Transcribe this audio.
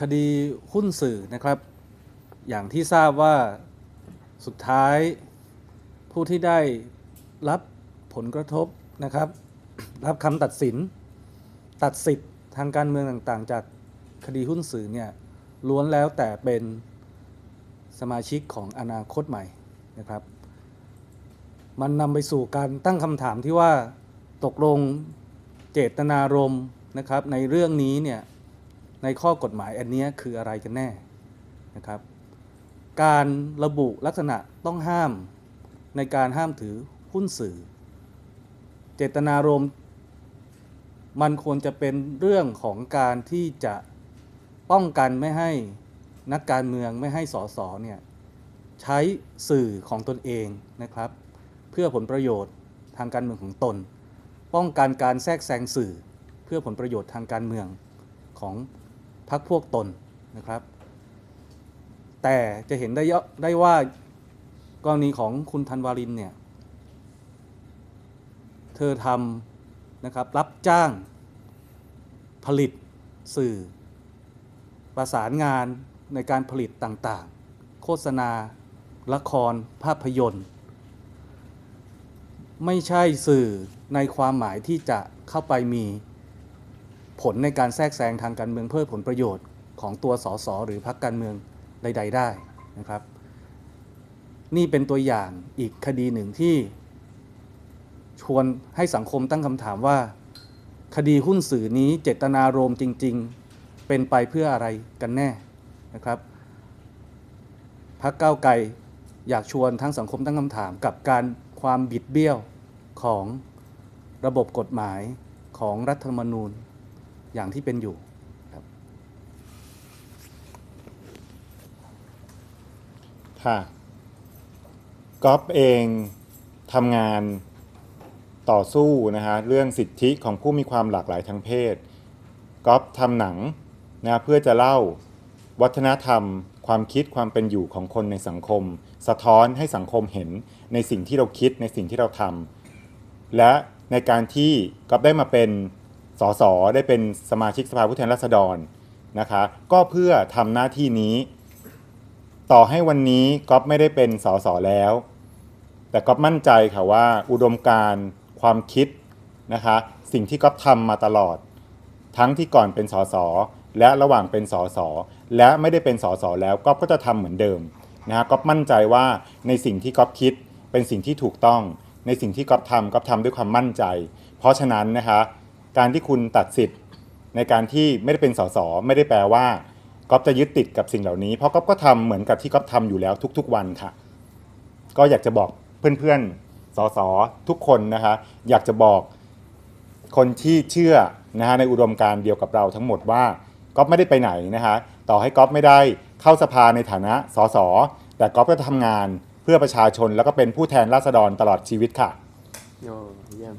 คดีหุ้นสื่อนะครับ อย่างที่ทราบว่าสุดท้ายผู้ที่ได้รับผลกระทบนะครับ รับคำตัดสิน ตัดสิทธิ์ทางการเมืองต่างๆ จากคดีหุ้นสื่อเนี่ยล้วนแล้วแต่เป็นสมาชิกของอนาคตใหม่นะครับ มันนำไปสู่การตั้งคำถามที่ว่าตกลงเจตนารมณ์นะครับในเรื่องนี้เนี่ย ในข้อกฎหมายอันนี้คืออะไรกันแน่นะครับ การระบุลักษณะต้องห้ามในการห้ามถือหุ้นสื่อ เจตนารมณ์มันควรจะเป็นเรื่องของการที่จะป้องกันไม่ให้นักการเมืองไม่ให้สสเนี่ยใช้สื่อของตนเองนะครับ เพื่อผลประโยชน์ทางการเมืองของตน ป้องกันการแทรกแซงสื่อ เพื่อผลประโยชน์ทางการเมืองของ พรรคพวกตนนะครับ แต่จะเห็นได้ได้ว่ากรณีของคุณธันวารินเนี่ย เธอทำนะครับรับจ้างผลิตสื่อ ประสานงานในการผลิตต่างๆ โฆษณา ละคร ภาพยนตร์ ไม่ใช่สื่อในความหมายที่จะเข้าไปมี ผลในการแทรกแซงทางการเมืองเพื่อผลประโยชน์ของตัวสสหรือพรรคการเมืองใด ๆ ได้นะครับ นี่เป็นตัวอย่างอีกคดีหนึ่งที่ ชวนให้สังคมตั้งคำถามว่า คดีหุ้นสื่อนี้เจตนารมณ์จริง ๆ เป็นไปเพื่ออะไรกันแน่นะครับพักเก้าวไกลอยากชวนทั้งสังคมตั้งคำถามกับการความบิดเบี้ยวของระบบกฎหมายของรัฐธรรมนูญ อย่างที่เป็นอยู่ค่ะก๊อฟเองทำงานต่อสู้นะฮะเรื่องสิทธิของผู้มีความหลากหลายทางเพศก๊อฟทำหนังนะเพื่อจะเล่าวัฒนธรรม ความคิดความเป็นอยู่ของคนในสังคม สะท้อนให้สังคมเห็นในสิ่งที่เราคิดในสิ่งที่เราทำและในการที่ก๊อฟได้มาเป็น สสได้เป็นสมาชิกสภาผู้แทนราษฎรนะคะก็เพื่อทำหน้าที่นี้ ต่อให้วันนี้ก๊อฟไม่ได้เป็นสสแล้ว แต่ก๊อฟมั่นใจค่ะว่าอุดมการความคิดนะคะสิ่งที่ก๊อฟทำมาตลอด ทั้งที่ก่อนเป็นสสและระหว่างเป็นสสและไม่ได้เป็นสสแล้วก๊อฟก็จะทำเหมือนเดิมนะฮะก๊อฟมั่นใจว่าในสิ่งที่ก๊อฟคิดเป็นสิ่งที่ถูกต้อง ในสิ่งที่ก๊อฟทำก๊อฟทำด้วยความมั่นใจ เพราะฉะนั้นนะคะ การที่คุณตัดสิทธิ์ในการที่ไม่ได้เป็นสสไม่ได้แปลว่าก๊อฟจะยึดติดกับสิ่งเหล่านี้ เพราะก๊อฟก็ทำเหมือนกับที่ก๊อฟทำอยู่แล้วทุกๆวันค่ะ ก็อยากจะบอกเพื่อนๆสสทุกคนนะคะ อยากจะบอกคนที่เชื่อนะฮะในอุดมการณ์เดียวกับเราทั้งหมดว่าก๊อฟไม่ได้ไปไหนนะคะต่อให้ก๊อฟไม่ได้เข้าสภาในฐานะสสแต่ก๊อฟก็ทำงานเพื่อประชาชนแล้วก็เป็นผู้แทนราษฎรตลอดชีวิตค่ะ โอ้เยี่ยม